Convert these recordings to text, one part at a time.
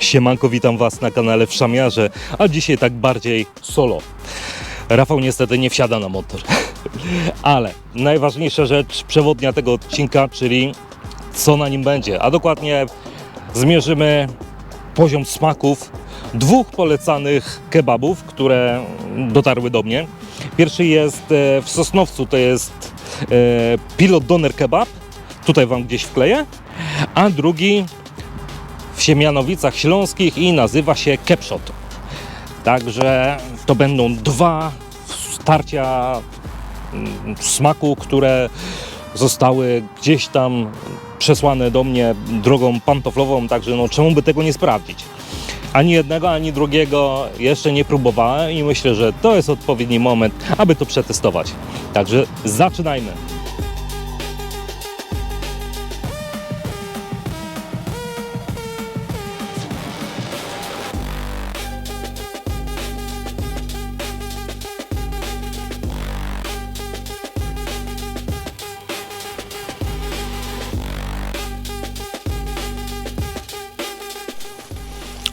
Siemanko, witam Was na kanale w Szamiarze, a dzisiaj tak bardziej solo. Rafał niestety nie wsiada na motor, ale najważniejsza rzecz przewodnia tego odcinka, czyli co na nim będzie, a dokładnie zmierzymy poziom smaków dwóch polecanych kebabów, które dotarły do mnie. Pierwszy jest e, w Sosnowcu, to jest e, Pilot Doner Kebab, tutaj Wam gdzieś wkleję, a drugi w Siemianowicach Śląskich i nazywa się Kepshot. Także to będą dwa starcia mm, smaku, które zostały gdzieś tam przesłane do mnie drogą pantoflową, także no czemu by tego nie sprawdzić. Ani jednego, ani drugiego jeszcze nie próbowałem i myślę, że to jest odpowiedni moment, aby to przetestować. Także zaczynajmy.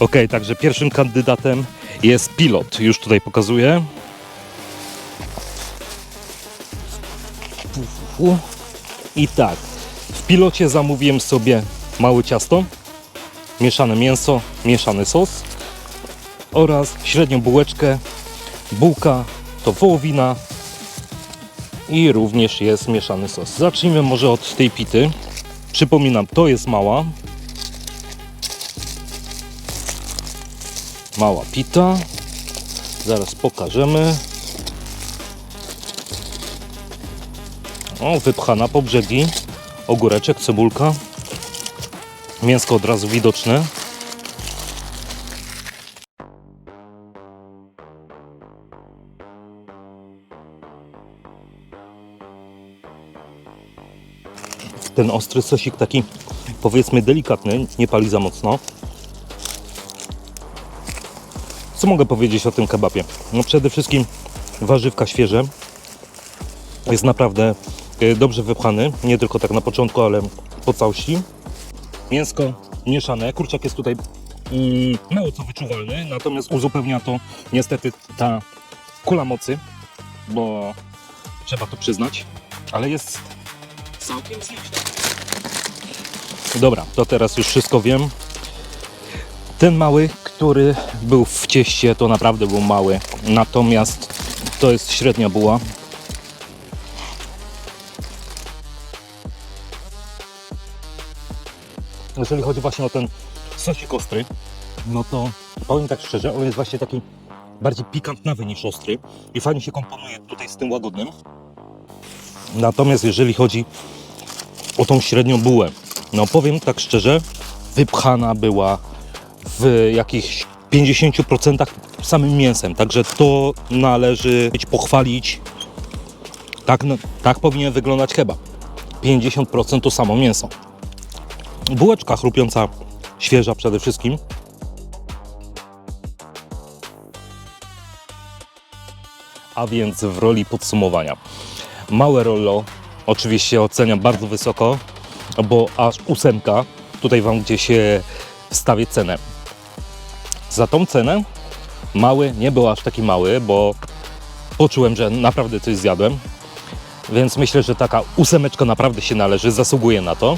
Ok, także pierwszym kandydatem jest pilot. Już tutaj pokazuję. I tak, w pilocie zamówiłem sobie małe ciasto, mieszane mięso, mieszany sos oraz średnią bułeczkę, bułka to wołowina i również jest mieszany sos. Zacznijmy może od tej pity. Przypominam, to jest mała, mała pita. Zaraz pokażemy. O, wypchana po brzegi. Ogóreczek, cebulka. Mięsko od razu widoczne. Ten ostry sosik taki powiedzmy delikatny, nie pali za mocno. Co mogę powiedzieć o tym kebabie? No przede wszystkim warzywka świeże. Jest naprawdę e, dobrze wypchany, nie tylko tak na początku, ale po całości. Mięsko mieszane, kurczak jest tutaj mm, mało co wyczuwalny, natomiast uzupełnia to niestety ta kula mocy, bo trzeba to przyznać, ale jest całkiem zniszczona. Dobra, to teraz już wszystko wiem. Ten mały, który był w cieście, to naprawdę był mały. Natomiast to jest średnia buła. Jeżeli chodzi właśnie o ten sosik ostry, no to powiem tak szczerze, on jest właśnie taki bardziej pikantnawy niż ostry i fajnie się komponuje tutaj z tym łagodnym. Natomiast jeżeli chodzi o tą średnią bułę, no powiem tak szczerze, wypchana była w jakichś 50% samym mięsem. Także to należy być pochwalić. Tak, no, tak powinien wyglądać kebab. 50% to samo mięso. Bułeczka chrupiąca, świeża przede wszystkim. A więc w roli podsumowania. Małe rollo oczywiście oceniam bardzo wysoko, bo aż ósemka. Tutaj Wam gdzieś e, wstawię cenę. Za tą cenę mały nie był aż taki mały, bo poczułem, że naprawdę coś zjadłem. Więc myślę, że taka ósemeczka naprawdę się należy, zasługuje na to.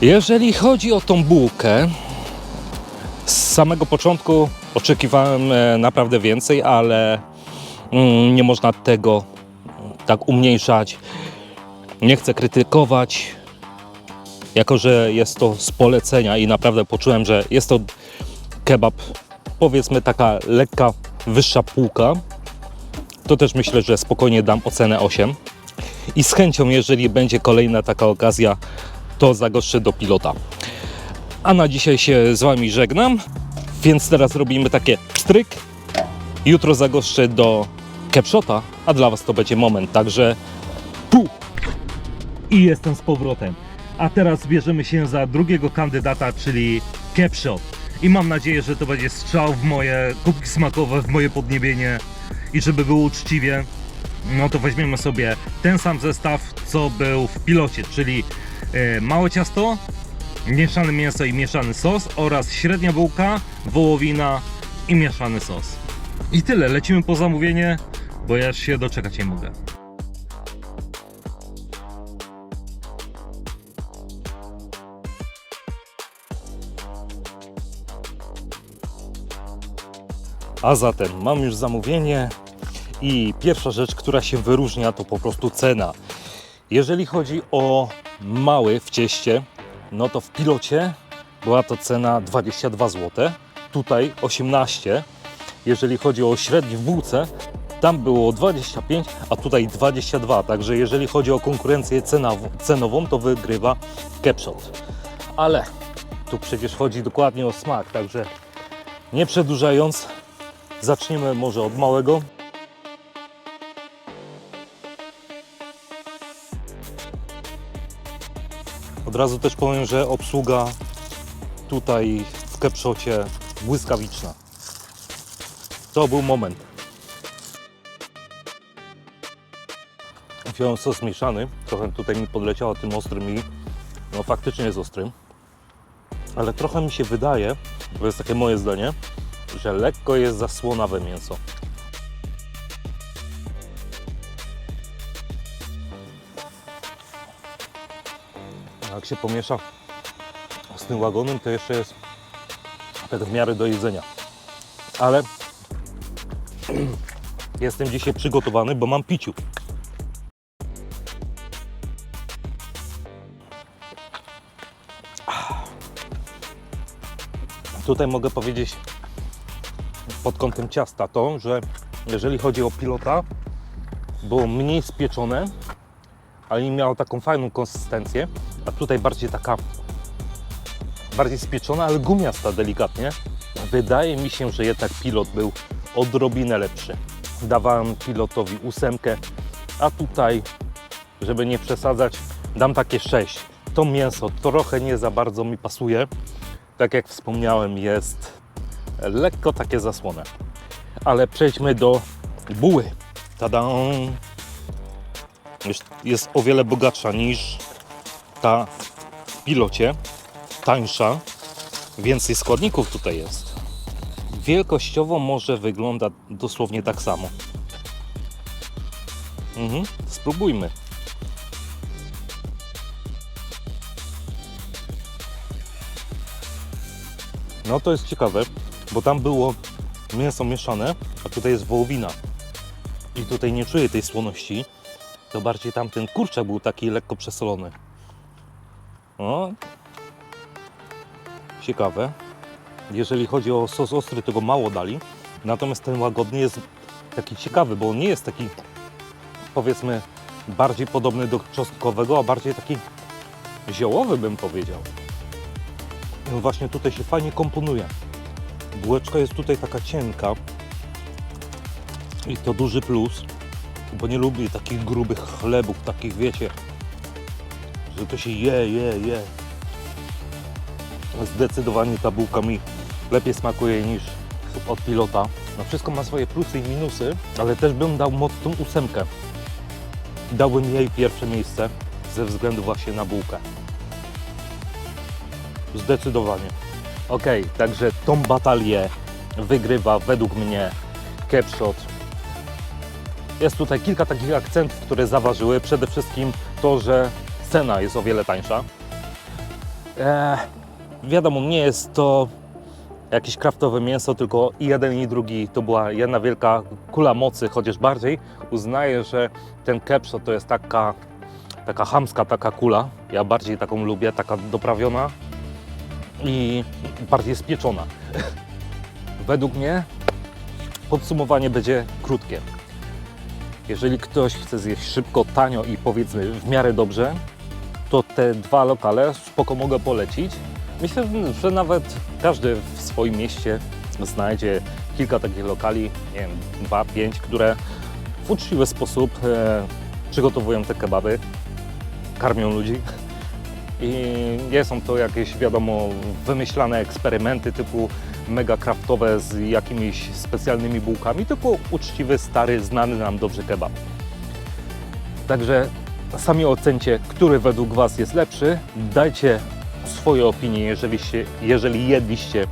Jeżeli chodzi o tą bułkę, z samego początku oczekiwałem e, naprawdę więcej, ale mm, nie można tego tak umniejszać. Nie chcę krytykować, jako że jest to z polecenia i naprawdę poczułem, że jest to kebab, powiedzmy taka lekka, wyższa półka, to też myślę, że spokojnie dam ocenę 8. I z chęcią, jeżeli będzie kolejna taka okazja, to zagoszczę do pilota. A na dzisiaj się z Wami żegnam, więc teraz robimy takie pstryk. Jutro zagoszczę do Kepshota, a dla Was to będzie moment, także pu! I jestem z powrotem. A teraz bierzemy się za drugiego kandydata, czyli Kepshot. I mam nadzieję, że to będzie strzał w moje kubki smakowe, w moje podniebienie. I żeby było uczciwie, no to weźmiemy sobie ten sam zestaw, co był w pilocie, czyli e, małe ciasto, mieszane mięso i mieszany sos oraz średnia bułka, wołowina i mieszany sos. I tyle, lecimy po zamówienie, bo ja się doczekać nie mogę. A zatem mam już zamówienie i pierwsza rzecz, która się wyróżnia to po prostu cena. Jeżeli chodzi o mały w cieście, no to w pilocie była to cena 22 zł, tutaj 18. Jeżeli chodzi o średni w bułce, tam było 25, a tutaj 22. Także jeżeli chodzi o konkurencję cenową, to wygrywa Capshot. Ale tu przecież chodzi dokładnie o smak, także nie przedłużając, zaczniemy może od małego. Od razu też powiem, że obsługa tutaj w Kepszocie błyskawiczna. To był moment. Wziąłem sos mieszany, trochę tutaj mi podleciało tym ostrym i no faktycznie jest ostrym. Ale trochę mi się wydaje, to jest takie moje zdanie, że lekko jest zasłonawe mięso. Jak się pomiesza z tym łagonem, to jeszcze jest tak w miarę do jedzenia. Ale jestem dzisiaj przygotowany, bo mam piciu. Tutaj mogę powiedzieć pod kątem ciasta to, że jeżeli chodzi o pilota, było mniej spieczone, ale nie miało taką fajną konsystencję, a tutaj bardziej taka bardziej spieczona, ale gumiasta delikatnie. Wydaje mi się, że jednak pilot był odrobinę lepszy. Dawałem pilotowi ósemkę, a tutaj, żeby nie przesadzać, dam takie 6. To mięso trochę nie za bardzo mi pasuje. Tak jak wspomniałem, jest lekko takie zasłone. Ale przejdźmy do buły. Tada! Jest o wiele bogatsza niż ta w pilocie. Tańsza. Więcej składników tutaj jest. Wielkościowo może wygląda dosłownie tak samo. Mhm, spróbujmy. No to jest ciekawe, bo tam było mięso mieszane, a tutaj jest wołowina. I tutaj nie czuję tej słoności. To bardziej tamten kurczak był taki lekko przesolony. O. Ciekawe. Jeżeli chodzi o sos ostry, to go mało dali. Natomiast ten łagodny jest taki ciekawy, bo on nie jest taki powiedzmy bardziej podobny do czosnkowego, a bardziej taki ziołowy bym powiedział. I on właśnie tutaj się fajnie komponuje. Bułeczka jest tutaj taka cienka i to duży plus, bo nie lubię takich grubych chlebów, takich wiecie, że to się je, je, je. Zdecydowanie ta bułka mi lepiej smakuje niż od pilota. No wszystko ma swoje plusy i minusy, ale też bym dał mocną ósemkę. Dałbym jej pierwsze miejsce ze względu właśnie na bułkę. Zdecydowanie. Ok, także tą batalię wygrywa według mnie Capshot. Jest tutaj kilka takich akcentów, które zaważyły. Przede wszystkim to, że cena jest o wiele tańsza. Eee, wiadomo, nie jest to jakieś kraftowe mięso, tylko i jeden i drugi to była jedna wielka kula mocy, chociaż bardziej uznaję, że ten Capshot to jest taka, taka chamska taka kula. Ja bardziej taką lubię, taka doprawiona i bardziej spieczona. Według mnie podsumowanie będzie krótkie. Jeżeli ktoś chce zjeść szybko, tanio i powiedzmy w miarę dobrze, to te dwa lokale spoko mogę polecić. Myślę, że nawet każdy w swoim mieście znajdzie kilka takich lokali, nie wiem, dwa, pięć, które w uczciwy sposób e, przygotowują te kebaby, karmią ludzi. I nie są to jakieś, wiadomo, wymyślane eksperymenty typu mega kraftowe z jakimiś specjalnymi bułkami, tylko uczciwy, stary, znany nam dobrze kebab. Także sami ocencie, który według Was jest lepszy. Dajcie swoje opinie, jeżeli, się, jeżeli jedliście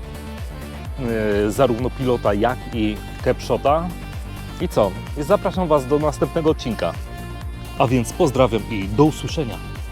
e, zarówno pilota, jak i capshota. I co? I zapraszam Was do następnego odcinka. A więc pozdrawiam i do usłyszenia.